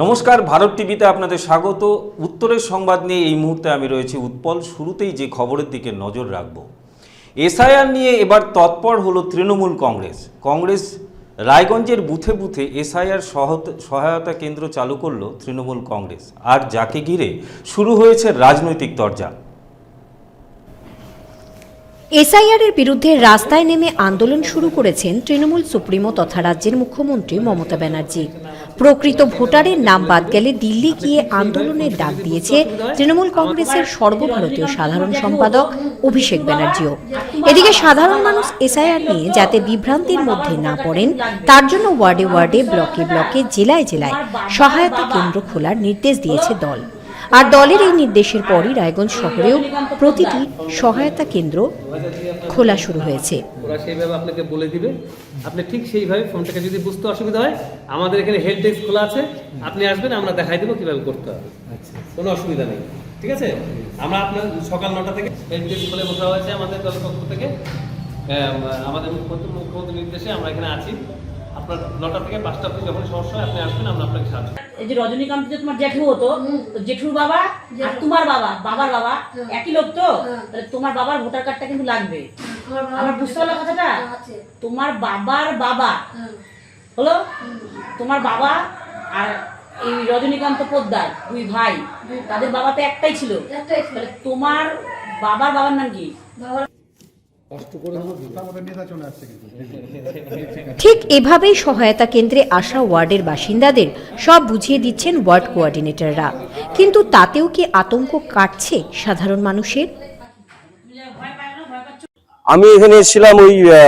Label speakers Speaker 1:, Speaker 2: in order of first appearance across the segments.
Speaker 1: নমস্কার, ভারত টিভিতে আপনাদের স্বাগত। উত্তরের সংবাদ নিয়ে এই মুহূর্তে আমি রয়েছি উৎপল। শুরুতেই যে খবরের দিকে নজর রাখব। এসআইআর নিয়ে এবার তৎপর হলো তৃণমূল কংগ্রেস। কংগ্রেস রায়গঞ্জের বুথে বুথে এসআইআর সহায়তা কেন্দ্র চালু করল তৃণমূল কংগ্রেস। আর যাকে ঘিরে শুরু হয়েছে রাজনৈতিক দরজা
Speaker 2: এসআইআর এর বিরুদ্ধে রাস্তায় নেমে আন্দোলন শুরু করেছেন তৃণমূল সুপ্রিমো তথা রাজ্যের মুখ্যমন্ত্রী মমতা ব্যানার্জি। প্রকৃত ভোটারের নাম বাদ গেলে দিল্লি গিয়ে আন্দোলনের ডাক দিয়েছে তৃণমূল কংগ্রেসের সর্বভারতীয় সাধারণ সম্পাদক অভিষেক ব্যানার্জিও। এদিকে সাধারণ মানুষ এসআইআর নিয়ে যাতে বিভ্রান্তির মধ্যে না পড়েন, তার জন্য ওয়ার্ডে ওয়ার্ডে, ব্লকে ব্লকে, জেলায় জেলায় সহায়তা কেন্দ্র খোলার নির্দেশ দিয়েছে দল। আর দলের এই নির্দেশের পরই রায়গঞ্জ শহরেও প্রতিটি সহায়তা কেন্দ্র খোলা শুরু হয়েছে।
Speaker 3: ওরা সেইভাবে আপনাকে বলে দিবে। আপনি ঠিক সেইভাবে ফোনটাকে যদি বুঝতে অসুবিধা হয়, আমাদের এখানে হেল্প ডেস্ক খোলা আছে। আপনি আসবেন, আমরা দেখাই দেবো কীভাবে করতে হবে। কোনো অসুবিধা নেই। ঠিক আছে? আমরা আপনার সকাল নটা থেকে হেল্প ডেস্ক খুলে বসা হয়েছে আমাদের দলের পক্ষ থেকে। আমাদের মুখ্যমন্ত্রী মুখ্যমন্ত্রীর নির্দেশে আমরা এখানে আছি। আপনার নটা থেকে পাঁচটা অবধি যখন সমস্যা হয় আপনি আসবেন আমরা আপনাকে সাহায্য
Speaker 4: এই যে রজনীকান্ত যে তোমার জেঠু হতো তো জেঠুর বাবা আর তোমার বাবা বাবার বাবা একই লোক তো? তাহলে তোমার বাবার ভোটার কার্ডটা কিন্তু লাগবে। আমার বুঝতে পারল কথাটা? তোমার বাবার বাবা। হলো? তোমার বাবা আর এই রজনীকান্ত পোদ্দার দুই ভাই তাদের বাবা তো একটাই ছিল। তাহলে তোমার বাবার বাবার নাম কি?
Speaker 2: ঠিক এভাবেই সহায়তা কেন্দ্রে আসা ওয়ার্ডের বাসিন্দাদের সব বুঝিয়ে দিচ্ছেন ওয়ার্ড কোঅর্ডিনেটররা। কিন্তু তাতেও কি আতঙ্ক কাটছে সাধারণ মানুষের?
Speaker 5: আমি এখানে এসেছিলাম ওই আহ,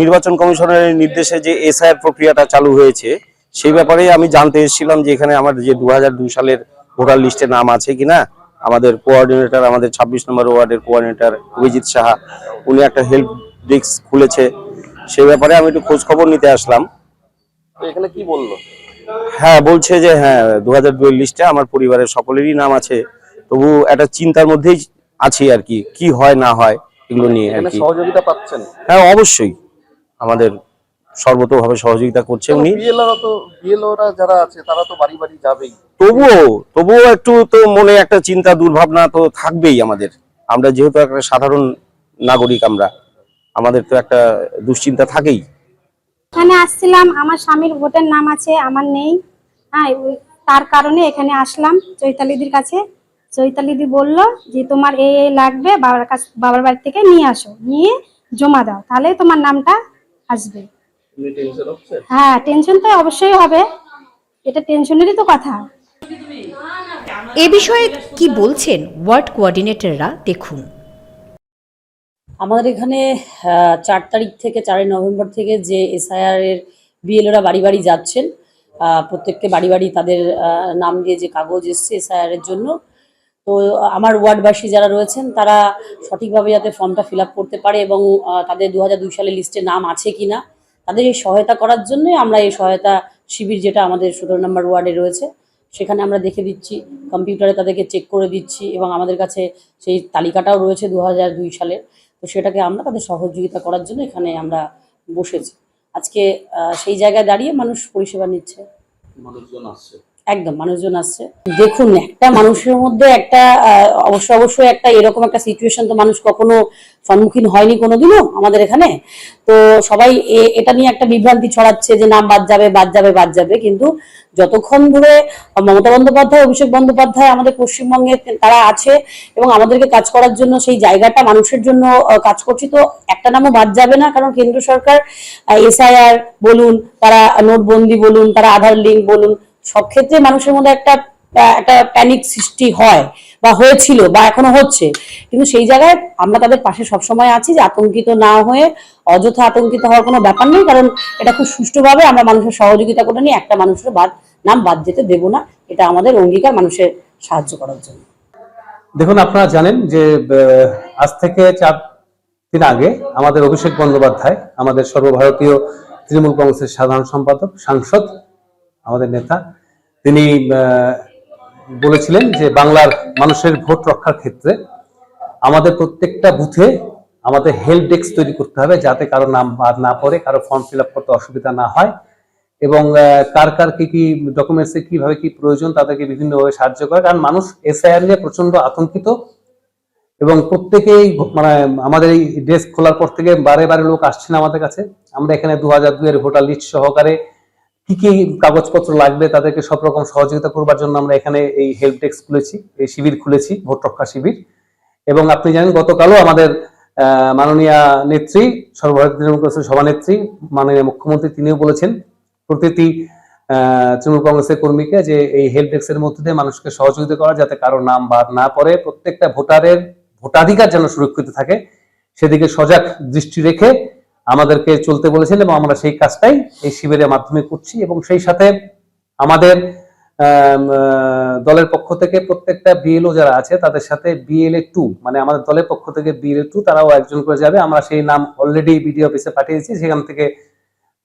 Speaker 5: নির্বাচন কমিশনের নির্দেশে যে এসআইআর প্রক্রিয়াটা চালু হয়েছে সেই ব্যাপারে আমি জানতে এসেছিলাম যে এখানে আমার যে দু হাজার দুই সালের ভোটার লিস্টে নাম আছে কিনা। আমাদের কোঅর্ডিনেটর আমাদের ছাব্বিশ নম্বর ওয়ার্ডের কোঅর্ডিনেটর অভিজিৎ সাহা উনি একটা হেল্প ডেস্ক খুলেছে। সেই ব্যাপারে আমি একটু খোঁজ খবর নিতে আসলাম।
Speaker 6: এখানে কি বলল?
Speaker 5: হ্যাঁ বলছে যে হ্যাঁ দু হাজার লিস্টে আমার পরিবারের সকলেরই নাম আছে। তবু একটা চিন্তার মধ্যেই আছি আর কি কি হয় না হয় এগুলো নিয়ে আর কি।
Speaker 6: সহযোগিতা পাচ্ছেন?
Speaker 5: হ্যাঁ অবশ্যই। আমাদের সর্বতোভাবে সহযোগিতা করছে উনি।
Speaker 6: যারা আছে তারা তো বাড়ি বাড়ি যাবেই।
Speaker 5: তবুও তবুও একটু তো মনে একটা চিন্তা দুর্ভাবনা তো থাকবেই আমাদের। আমরা যেহেতু একটা সাধারণ নাগরিক আমরা আমাদের তো একটা দুশ্চিন্তা থাকেই।
Speaker 7: এখানে আসছিলাম আমার স্বামীর ভোটের নাম আছে আমার নেই। হ্যাঁ ওই- তার কারণে এখানে আসলাম চৈতালিদির কাছে। চৈতালিদি বলল যে তোমার এ এ লাগবে বাবার কাছ বাবার বাড়ি থেকে নিয়ে আসো নিয়ে জমা দাও তাহলে তোমার নামটা আসবে। হ্যাঁ টেনশন তো অবশ্যই হবে। এটা টেনশনেরই তো কথা।
Speaker 2: এ বিষয়ে কি বলছেন ওয়ার্ড কোঅর্ডিনেটররা? দেখুন।
Speaker 4: আমাদের এখানে চার তারিখ থেকে চারই নভেম্বর থেকে যে এসআইআর এর বিএলওরা বাড়ি বাড়ি যাচ্ছেন প্রত্যেককে বাড়ি বাড়ি তাদের নাম দিয়ে যে কাগজ এসছে এসআইআর এর জন্য। তো আমার ওয়ার্ডবাসী যারা রয়েছেন তারা সঠিকভাবে যাতে ফর্মটা ফিল আপ করতে পারে এবং তাদের দু হাজার দুই সালের লিস্টে নাম আছে কিনা তাদের এই সহায়তা করার জন্যই আমরা এই সহায়তা শিবির যেটা আমাদের ষোলো নম্বর ওয়ার্ডে রয়েছে, সেখানে আমরা দেখে দিচ্ছি, কম্পিউটারে তাদেরকে চেক করে দিচ্ছি এবং আমাদের কাছে সেই তালিকাটাও রয়েছে দু দুই সালের তো সেটাকে আমরা তাদের সহযোগিতা করার জন্য এখানে আমরা বসেছি। আজকে সেই জায়গায় দাঁড়িয়ে মানুষ পরিষেবা নিচ্ছে।
Speaker 6: মানুষজন আসছে।
Speaker 4: একদম, মানুষজন আসছে। দেখুন, একটা মানুষের মধ্যে একটা অবশ্য, অবশ্যই একটা এরকম একটা সিচুয়েশন তো মানুষ কখনো সম্মুখীন হয়নি কোনোদিনও আমাদের এখানে। তো সবাই এটা নিয়ে একটা বিভ্রান্তি ছড়াচ্ছে যে নাম বাদ যাবে বাদ যাবে বাদ যাবে। কিন্তু যতক্ষণ ধরে মমতা বন্দ্যোপাধ্যায়, অভিষেক বন্দ্যোপাধ্যায় আমাদের পশ্চিমবঙ্গে তারা আছে এবং আমাদেরকে কাজ করার জন্য সেই জায়গাটা মানুষের জন্য কাজ করছি, তো একটা নামও বাদ যাবে না। কারণ কেন্দ্র সরকার এসআইআর বলুন, তারা নোটবন্দি বলুন, তারা আধার লিঙ্ক বলুন সব ক্ষেত্রে মানুষের মধ্যে একটা একটা প্যানিক সৃষ্টি হয় বা হয়েছিল বা এখনও হচ্ছে। কিন্তু সেই জায়গায় আমরা তাদের পাশে সবসময় আছি যে আতঙ্কিত না হয়ে, অযথা আতঙ্কিত হওয়ার কোনো ব্যাপার নেই, কারণ এটা খুব সুষ্ঠুভাবে আমরা মানুষের সহযোগিতা করে নিয়ে একটা মানুষের বাদ, নাম বাদ যেতে দেবো না। এটা আমাদের অঙ্গীকার মানুষের সাহায্য করার জন্য।
Speaker 3: দেখুন, আপনারা জানেন যে আজ থেকে চার দিন আগে আমাদের অভিষেক বন্দ্যোপাধ্যায়, আমাদের সর্বভারতীয় তৃণমূল কংগ্রেসের সাধারণ সম্পাদক, সাংসদ, আমাদের নেতা তিনি বলেছিলেন যে বাংলার মানুষের ভোট রক্ষার ক্ষেত্রে আমাদের প্রত্যেকটা বুথে আমাদের হেল্প ডেস্ক তৈরি করতে হবে যাতে কারও নাম বাদ না পড়ে, কারও ফর্ম ফিল আপ করতে অসুবিধা না হয় এবং কার কার কি কি ডকুমেন্টস কীভাবে কি প্রয়োজন তাদেরকে বিভিন্নভাবে সাহায্য করে, কারণ মানুষ এসআইআর নিয়ে প্রচণ্ড আতঙ্কিত এবং প্রত্যেকেই মানে আমাদের এই ডেস্ক খোলার পর থেকে বারে বারে লোক আসছেন আমাদের কাছে। আমরা এখানে দু হাজার দুইয়ের ভোটার লিস্ট সহকারে কি কি কাগজপত্র লাগবে তাদেরকে সব রকম সহযোগিতা করবার জন্য আমরা এখানে এই হেল্প ডেস্ক খুলেছি, এই শিবির খুলেছি, ভোট রক্ষা শিবির। এবং আপনি জানেন, গতকালও আমাদের মাননীয় নেত্রী, সর্বভারতীয় তৃণমূল কংগ্রেসের সভানেত্রী, মাননীয় মুখ্যমন্ত্রী, তিনিও বলেছেন প্রতিটি তৃণমূল কংগ্রেসের কর্মীকে যে এই হেল্প ডেস্কের মধ্যে দিয়ে মানুষকে সহযোগিতা করা যাতে কারও নাম বাদ না পড়ে, প্রত্যেকটা ভোটারের ভোটাধিকার যেন সুরক্ষিত থাকে, সেদিকে সজাগ দৃষ্টি রেখে আমাদেরকে চলতে বলেছেন এবং আমরা সেই কাজটাই এই শিবিরের মাধ্যমে করছি এবং সেই সাথে আমাদের দলের পক্ষ থেকে প্রত্যেকটা বিএলও যারা আছে তাদের সাথে বিএলএ টু মানে আমাদের দলের পক্ষ থেকে বিএলএ টু তারাও একজন করে যাবে। আমরা সেই নাম অলরেডি বিডিও অফিসে পাঠিয়েছি সেখান থেকে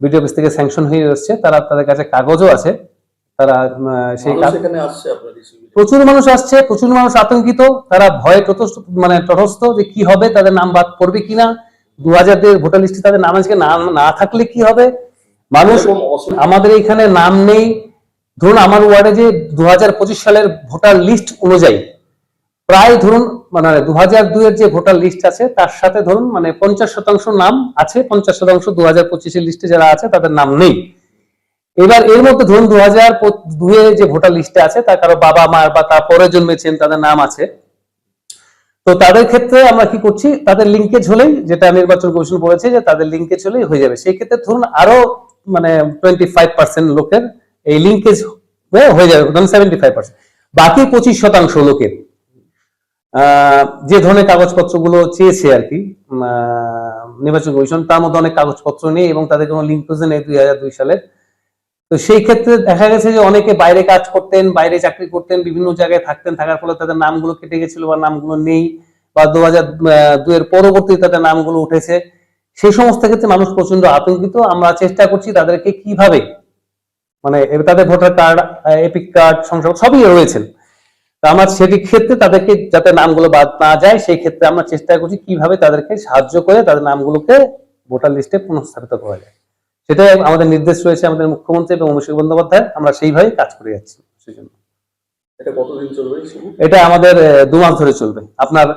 Speaker 3: বিডিও অফিস থেকে স্যাংশন হয়ে এসছে। তারা তাদের কাছে কাগজও আছে। তারা সেই প্রচুর মানুষ আসছে প্রচুর মানুষ আতঙ্কিত। তারা ভয়ে মানে তটস্থ যে কি হবে তাদের নাম বাদ পড়বে কিনা দু হাজার ভোটার লিস্টে তাদের নাম আজকে না না থাকলে কি হবে? মানুষ আমাদের এখানে নাম নেই। ধরুন আমার ওয়ার্ডে যে দু সালের ভোটার লিস্ট অনুযায়ী প্রায় ধরুন মানে দু হাজার দুইয়ের যে ভোটার লিস্ট আছে তার সাথে ধরুন মানে পঞ্চাশ শতাংশ নাম আছে পঞ্চাশ শতাংশ দু হাজার পঁচিশের লিস্টে যারা আছে তাদের নাম নেই। এবার এর মধ্যে ধরুন দু হাজার দুয়ে যে ভোটার লিস্টে আছে তার কারও বাবা মার বা তার পরে জন্মেছেন তাদের নাম আছে। তো তাদের ক্ষেত্রে আমরা কি করছি? তাদের লিঙ্কেজ হলেই যেটা নির্বাচন কমিশন বলেছে যে তাদের লিঙ্কেজ হলেই হয়ে যাবে। সেই ক্ষেত্রে ধরুন আরও মানে টোয়েন্টি ফাইভ পার্সেন্ট লোকের এই লিঙ্কেজ হয়ে যাবে সেভেন্টি ফাইভ পার্সেন্ট বাকি পঁচিশ শতাংশ লোকের যে ধরনের কাগজপত্রগুলো চেয়েছে আর কি নির্বাচন কমিশন, তার মধ্যে অনেক কাগজপত্র নেই এবং তাদের কোনো লিঙ্কেজ নেই দুই হাজার দুই সালের। তো সেই ক্ষেত্রে দেখা গেছে যে অনেকে বাইরে কাজ করতেন, বাইরে চাকরি করতেন, বিভিন্ন জায়গায় থাকতেন, থাকার ফলে তাদের নামগুলো কেটে গেছিল বা নামগুলো নেই বা দু হাজার দুয়ের পরবর্তী তাদের নামগুলো উঠেছে। সেই সমস্ত ক্ষেত্রে মানুষ প্রচণ্ড আতঙ্কিত। আমরা চেষ্টা করছি তাদেরকে কীভাবে মানে তাদের ভোটার কার্ড এপিক কার্ড সংসদ সবই রয়েছেন তা আমার সেটি ক্ষেত্রে তাদেরকে যাতে নামগুলো বাদ না যায়, সেই ক্ষেত্রে আমরা চেষ্টা করছি কীভাবে তাদেরকে সাহায্য করে তাদের নামগুলোকে ভোটার লিস্টে পুনঃস্থাপিত করা যায়। সেটাই আমাদের নির্দেশ রয়েছে আমাদের মুখ্যমন্ত্রী এবং অভিষেক বন্দ্যোপাধ্যায়। আমরা সেইভাবে কাজ করে যাচ্ছি সেই জন্য
Speaker 6: এটা কতদিন চলবে এই শিবির
Speaker 3: এটা আমাদের দু মাস ধরে চলবে। আপনার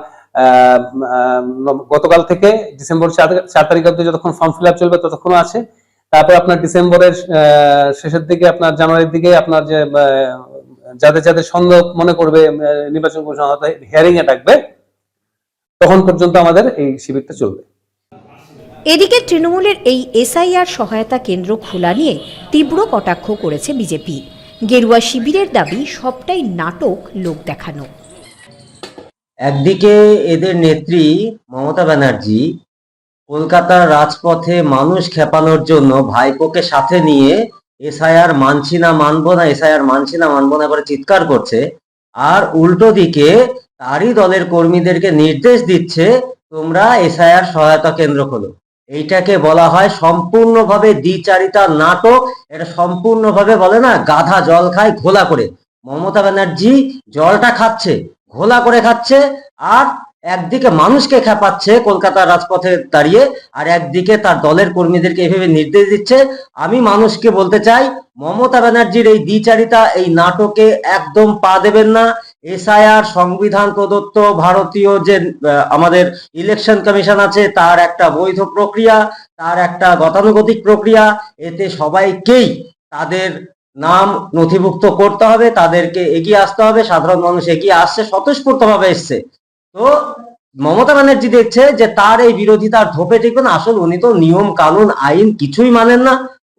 Speaker 3: গতকাল থেকে ডিসেম্বর চার তারিখ অব্দি যতক্ষণ ফর্ম ফিল আপ চলবে ততক্ষণ আছে। তারপর আপনার ডিসেম্বরের শেষের দিকে আপনার জানুয়ারির দিকে আপনার যে যাদের যাদের সন্দেহ মনে করবে নির্বাচন কমিশন হিয়ারিং এ ডাকবে তখন পর্যন্ত আমাদের এই শিবিরটা চলবে।
Speaker 2: এদিকে তৃণমূলের এই এসআইআর সহায়তা কেন্দ্র খোলা নিয়ে তীব্র কটাক্ষ করেছে বিজেপি। গেরুয়া শিবিরের দাবি, সবটাই নাটক, লোক দেখানো।
Speaker 8: একদিকে এদের নেত্রী মমতা ব্যানার্জি কলকাতার রাজপথে মানুষ খেপানোর জন্য ভাইপোকে সাথে নিয়ে এসআইআর মানছি না, মানবো না, এসআইআর মানছি না, মানবো না করে চিৎকার করছে। আর উল্টো দিকে তারই দলের কর্মীদেরকে নির্দেশ দিচ্ছে, তোমরা এসআইআর সহায়তা কেন্দ্র খোলো। এইটাকে বলা হয় সম্পূর্ণভাবে দ্বিচারিতা নাটক। এটা সম্পূর্ণভাবে বলে না, গাধা জল খায়, ঘোলা করে। মমতা ব্যানার্জি জলটা খাচ্ছে, ঘোলা করে খাচ্ছে, আর একদিকে মানুষকে খেপাচ্ছে কলকাতার রাজপথে দাঁড়িয়ে, আর একদিকে তার দলের কর্মীদেরকে এভাবে নির্দেশ দিচ্ছে। আমি মানুষকে বলতে চাই, মমতা ব্যানার্জির এই দ্বিচারিতা, এই নাটকে একদম পা দেবেন না। এসআইআর সংবিধান প্রদত্ত ভারতীয় যে আমাদের ইলেকশন কমিশন আছে, তার একটা বৈধ প্রক্রিয়া, তার একটা গতানুগতিক প্রক্রিয়া। এতে সবাইকেই তাদের নাম নথিভুক্ত করতে হবে, তাদেরকে এগিয়ে আসতে হবে, সাধারণ মানুষ এগিয়ে আসছে, স্বতঃস্ফূর্তভাবে এসছে। তো মমতা ব্যানার্জি দেখছে যে তার এই বিরোধিতার ধোপে টিকবে না আসলে উনি তো নিয়ম, কানুন, আইন কিছুই মানেন না।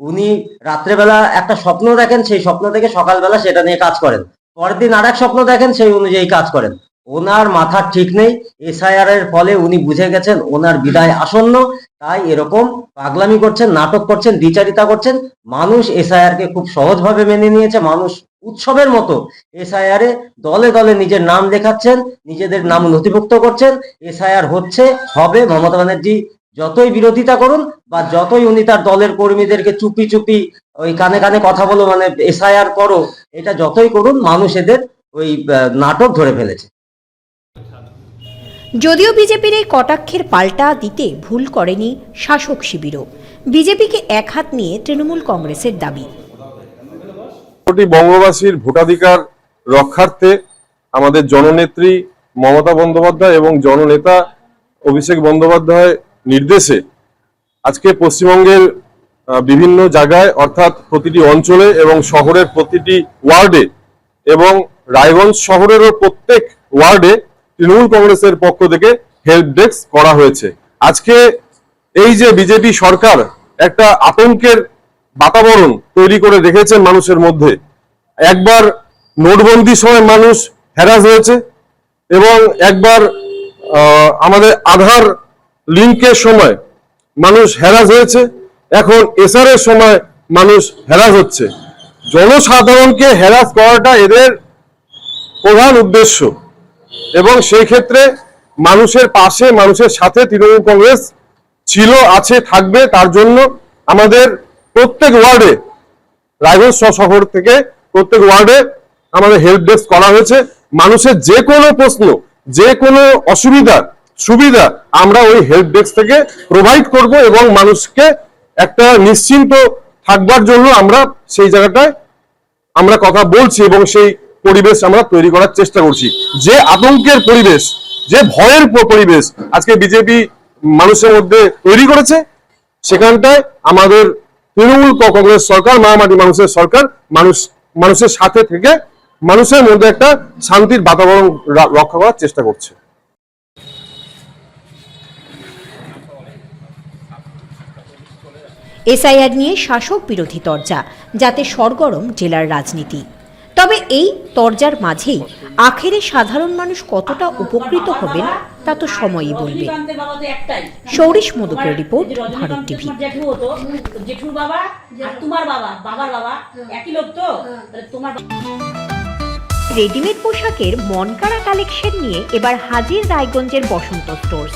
Speaker 8: উনি রাত্রেবেলা একটা স্বপ্ন দেখেন, সেই স্বপ্ন থেকে সকালবেলা সেটা নিয়ে কাজ করেন। পরের আর এক স্বপ্ন দেখেন, সেই অনুযায়ী কাজ করেন। ওনার মাথার ঠিক নেই। এসআইআর এর ফলে উনি বুঝে গেছেন, ওনার বিদায় আসন্ন। তাই এরকম পাগলামি করছেন, নাটক করছেন, দ্বিচারিতা করছেন। মানুষ এসআইআর কে খুব সহজভাবে মেনে নিয়েছে। মানুষ উৎসবের মতো এসআইআর এ দলে দলে নিজের নাম লেখাচ্ছেন, নিজেদের নাম নথিভুক্ত করছেন। এসআইআর হচ্ছে, হবে মমতা ব্যানার্জি যতই বিরোধিতা করুন বা যতই উনি তার দলের কর্মীদেরকে চুপি চুপি ওই কানে কানে কথা বলো মানে এসআইআর করো এটা যতই করুন মানুষ এদের ওই নাটক ধরে ফেলেছে।
Speaker 2: যদিও বিজেপির এই কটাক্ষের পাল্টা দিতে ভুল করেনি শাসক শিবিরও। বিজেপিকে এক হাত নিয়ে তৃণমূল কংগ্রেসের দাবি।
Speaker 9: কোটি বঙ্গবাসীর ভোটাধিকার রক্ষার্থে আমাদের জননেত্রী মমতা বন্দ্যোপাধ্যায় এবং জননেতা অভিষেক বন্দ্যোপাধ্যায় নির্দেশে আজকে পশ্চিমবঙ্গের বিভিন্ন জায়গায় অর্থাৎ প্রতিটি অঞ্চলে এবং শহরের প্রতিটি ওয়ার্ডে এবং রায়গঞ্জ শহরেরও প্রত্যেক ওয়ার্ডে তৃণমূল কংগ্রেসের পক্ষ থেকে হেল্প ডেস্ক করা হয়েছে। আজকে এই যে বিজেপি সরকার একটা আতঙ্কের বাতাবরণ তৈরি করে রেখেছেন মানুষের মধ্যে, একবার নোটবন্দি সময় মানুষ হ্যারাস হয়েছে এবং একবার আমাদের আধার লিঙ্কের সময় মানুষ হ্যারাস হয়েছে, এখন এসআর এর সময় মানুষ হ্যারাস হচ্ছে। জনসাধারণকে হ্যারাস করাটা এদের প্রধান উদ্দেশ্য। এবং সেই ক্ষেত্রে মানুষের পাশে, মানুষের সাথে তৃণমূল কংগ্রেস ছিল, আছে, থাকবে, তার জন্য আমাদের প্রত্যেক ওয়ার্ডে, রায়গঞ্জ শহর থেকে প্রত্যেক ওয়ার্ডে আমাদের হেল্প ডেস্ক করা হয়েছে। মানুষের যে কোনো প্রশ্ন, যে কোনো অসুবিধা সুবিধা আমরা ওই হেল্প ডেস্ক থেকে প্রোভাইড করব এবং মানুষকে একটা নিশ্চিন্ত থাকবার জন্য আমরা সেই জায়গাটায় আমরা কথা বলছি এবং সেই পরিবেশ আমরা তৈরি করার চেষ্টা করছি। যে আতঙ্কের পরিবেশ, যে ভয়ের পরিবেশ আজকে বিজেপি মানুষের মধ্যে তৈরি করেছে, সেখানটায় আমাদের তৃণমূল কংগ্রেস সরকার মামাটি মানুষের সরকার মানুষ, মানুষের সাথে থেকে মানুষের মধ্যে একটা শান্তির বাতাবরণ রক্ষা করার চেষ্টা করছে।
Speaker 2: এসআইআর নিয়ে শাসক বিরোধী তরজা যাতে সরগরম জেলার রাজনীতি। তবে এই তরজার মাঝেই আখেরে সাধারণ মানুষ কতটা উপকৃত হবেন তা তো সময়ই বলবে। সৌরিশ মধুকের রিপোর্ট ভারত টিভি।
Speaker 4: জেঠুর বাবা তোমার বাবা বাবার বাবা একই লোক তো? তোমার
Speaker 2: রেডিমেড পোশাকের মনকাড়া কালেকশন নিয়ে এবার হাজির রায়গঞ্জের বসন্ত স্টোর্স।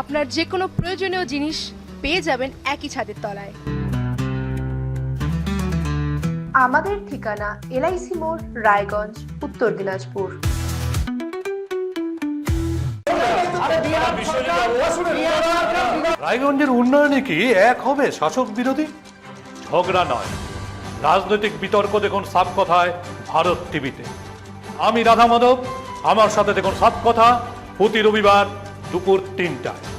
Speaker 10: আপনার যে কোনো প্রয়োজনীয় জিনিস পেয়ে যাবেন একই ছাদের তলায়। আমাদের ঠিকানা এলআইসি মোড় রায়গঞ্জ উত্তর দিনাজপুর।
Speaker 11: রায়গঞ্জের উন্নয়নে কি এক হবে শাসক বিরোধী? ঝগড়া নয়। রাজনৈতিক বিতর্ক দেখুন সাত কথায় ভারত টিভিতে। আমি রাধা মাধব আমার সাথে দেখুন সাত কথা। প্রতি রবিবার দুপুর তিনটায়।